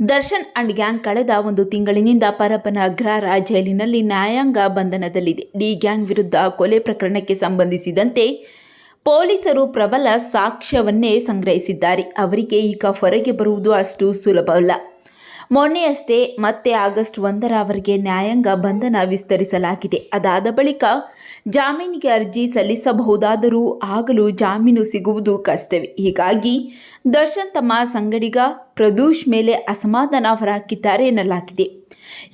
Darshan and gang ಕಳೆದ ಒಂದು ತಿಂಗಳಿನಿಂದ ಪರಪನ ಅಗ್ರಹಾರ ಜೈಲಿನಲ್ಲಿ ನ್ಯಾಯಾಂಗ ಬಂಧನದಲ್ಲಿದೆ. ಡಿ ಗ್ಯಾಂಗ್ ವಿರುದ್ಧ ಕೊಲೆ ಪ್ರಕರಣಕ್ಕೆ ಸಂಬಂಧಿಸಿದಂತೆ ಪೊಲೀಸರು ಪ್ರಬಲ ಸಾಕ್ಷ್ಯವನ್ನೇ ಸಂಗ್ರಹಿಸಿದ್ದಾರೆ. ಅವರಿಗೆ ಈಗ ಹೊರಗೆ ಬರುವುದು ಅಷ್ಟು ಸುಲಭವಲ್ಲ ಮೊನ್ನೆಯಷ್ಟೇ ಮತ್ತೆ ಆಗಸ್ಟ್ ಒಂದರ ಅವರಿಗೆ ನ್ಯಾಯಾಂಗ ಬಂಧನ ವಿಸ್ತರಿಸಲಾಗಿದೆ. ಅದಾದ ಬಳಿಕ ಜಾಮೀನಿಗೆ ಅರ್ಜಿ ಸಲ್ಲಿಸಬಹುದಾದರೂ ಆಗಲು ಜಾಮೀನು ಸಿಗುವುದು ಕಷ್ಟವೇ. ಹೀಗಾಗಿ ದರ್ಶನ್ ತಮ್ಮ ಸಂಗಡಿಗ ಪ್ರದೂಷ್ ಮೇಲೆ ಅಸಮಾಧಾನ ಹೊರಹಾಕಿದ್ದಾರೆ ಎನ್ನಲಾಗಿದೆ.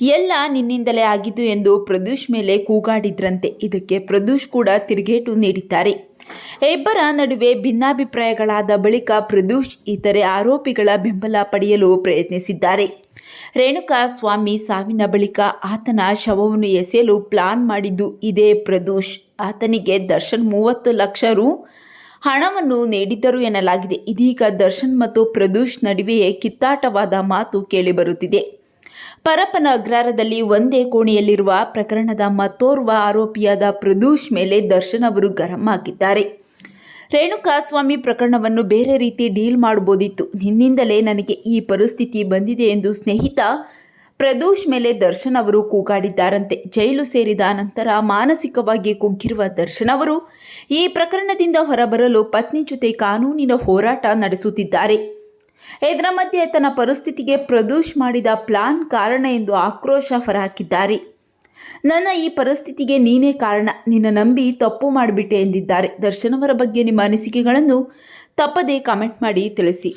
ಎಲ್ಲ ನಿನ್ನಿಂದಲೇ ಆಗಿದ್ದು ಎಂದು ಪ್ರದೂಷ್ ಮೇಲೆ ಕೂಗಾಡಿದ್ರಂತೆ. ಇದಕ್ಕೆ ಪ್ರದೂಷ್ ಕೂಡ ತಿರುಗೇಟು ನೀಡಿದ್ದಾರೆ. ಇಬ್ಬರ ನಡುವೆ ಭಿನ್ನಾಭಿಪ್ರಾಯಗಳಾದ ಬಳಿಕ ಪ್ರದೂಷ್ ಇತರೆ ಆರೋಪಿಗಳ ಬೆಂಬಲ ಪಡೆಯಲು ಪ್ರಯತ್ನಿಸಿದ್ದಾರೆ. ರೇಣುಕಾ ಸ್ವಾಮಿ ಸಾವಿನ ಬಳಿಕ ಆತನ ಶವವನ್ನು ಎಸೆಯಲು ಪ್ಲಾನ್ ಮಾಡಿದ್ದು ಇದೇ ಪ್ರದೂಷ್. ಆತನಿಗೆ ದರ್ಶನ್ ಮೂವತ್ತು ಲಕ್ಷ ರು ಹಣವನ್ನು ನೀಡಿದ್ದರು ಎನ್ನಲಾಗಿದೆ. ಇದೀಗ ದರ್ಶನ್ ಮತ್ತು ಪ್ರದೂಷ್ ನಡುವೆಯೇ ಕಿತ್ತಾಟವಾದ ಮಾತು ಕೇಳಿಬರುತ್ತಿದೆ. ಪರಪ್ಪನ ಅಗ್ರಾರದಲ್ಲಿ ಒಂದೇ ಕೋಣೆಯಲ್ಲಿರುವ ಪ್ರಕರಣದ ಮತ್ತೋರ್ವ ಆರೋಪಿಯಾದ ಪ್ರದೂಷ್ ಮೇಲೆ ದರ್ಶನ್ ಅವರು ಗರಂ ಆಗಿದ್ದಾರೆ. ರೇಣುಕಾಸ್ವಾಮಿ ಪ್ರಕರಣವನ್ನು ಬೇರೆ ರೀತಿ ಡೀಲ್ ಮಾಡಬಹುದಿತ್ತು. ನಿನ್ನಿಂದಲೇ ನನಗೆ ಈ ಪರಿಸ್ಥಿತಿ ಬಂದಿದೆ ಎಂದು ಸ್ನೇಹಿತ ಪ್ರದೂಷ್ ಮೇಲೆ ದರ್ಶನ್ ಅವರು ಕೂಗಾಡಿದ್ದಾರಂತೆ. ಜೈಲು ಸೇರಿದ ನಂತರ ಮಾನಸಿಕವಾಗಿ ಕುಗ್ಗಿರುವ ದರ್ಶನ್ ಅವರು ಈ ಪ್ರಕರಣದಿಂದ ಹೊರಬರಲು ಪತ್ನಿ ಜೊತೆ ಕಾನೂನಿನ ಹೋರಾಟ ನಡೆಸುತ್ತಿದ್ದಾರೆ. ಇದರ ಮಧ್ಯೆ ತನ್ನ ಪರಿಸ್ಥಿತಿಗೆ ಪ್ರದೋಷ್ ಮಾಡಿದ ಪ್ಲಾನ್ ಕಾರಣ ಎಂದು ಆಕ್ರೋಶ ಹೊರಹಾಕಿದ್ದಾರೆ. ನನ್ನ ಈ ಪರಿಸ್ಥಿತಿಗೆ ನೀನೇ ಕಾರಣ. ನಿನ್ನ ನಂಬಿ ತಪ್ಪು ಮಾಡಿಬಿಟ್ಟೆ ಎಂದಿದ್ದಾರೆ. ದರ್ಶನ್ ಅವರ ಬಗ್ಗೆ ನಿಮ್ಮ ಅನಿಸಿಕೆಗಳನ್ನು ತಪ್ಪದೇ ಕಾಮೆಂಟ್ ಮಾಡಿ ತಿಳಿಸಿ.